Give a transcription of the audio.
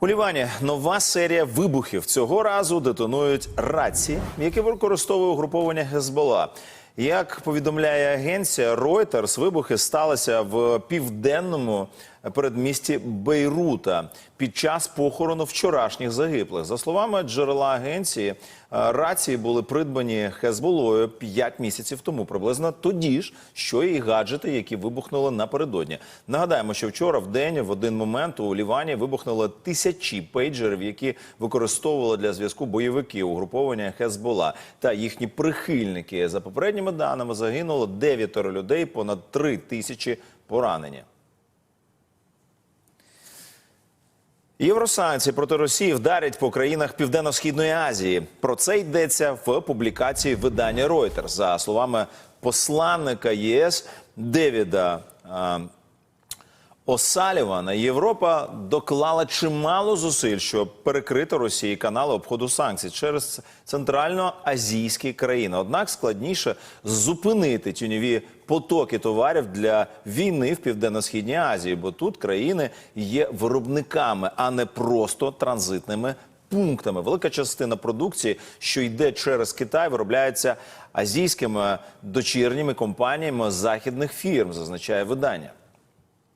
У Лівані нова серія вибухів. Цього разу детонують рації, які використовує угруповання Гезбола. Як повідомляє агенція Reuters, вибухи сталися в південному передмісті Бейрута під час похорону вчорашніх загиблих. За словами джерела агенції, е, рації були придбані Хезболою 5 місяців тому, приблизно тоді ж, що і гаджети, які вибухнули напередодні. Нагадаємо, що вчора в день в один момент у Лівані вибухнули тисячі пейджерів, які використовували для зв'язку бойовики угруповання Хезбола та їхні прихильники. За попередніми даними загинуло дев'ятеро людей, понад три тисячі поранені. Євросанкції проти Росії вдарять по країнах Південно-Східної Азії. Про це йдеться в публікації видання Reuters. За словами посланника ЄС Девіда Осалівана, Європа доклала чимало зусиль, щоб перекрити Росії канали обходу санкцій через центральноазійські країни. Однак складніше зупинити тюньові потоки товарів для війни в південно-східній Азії, бо тут країни є виробниками, а не просто транзитними пунктами. Велика частина продукції, що йде через Китай, виробляється азійськими дочірніми компаніями західних фірм, зазначає видання.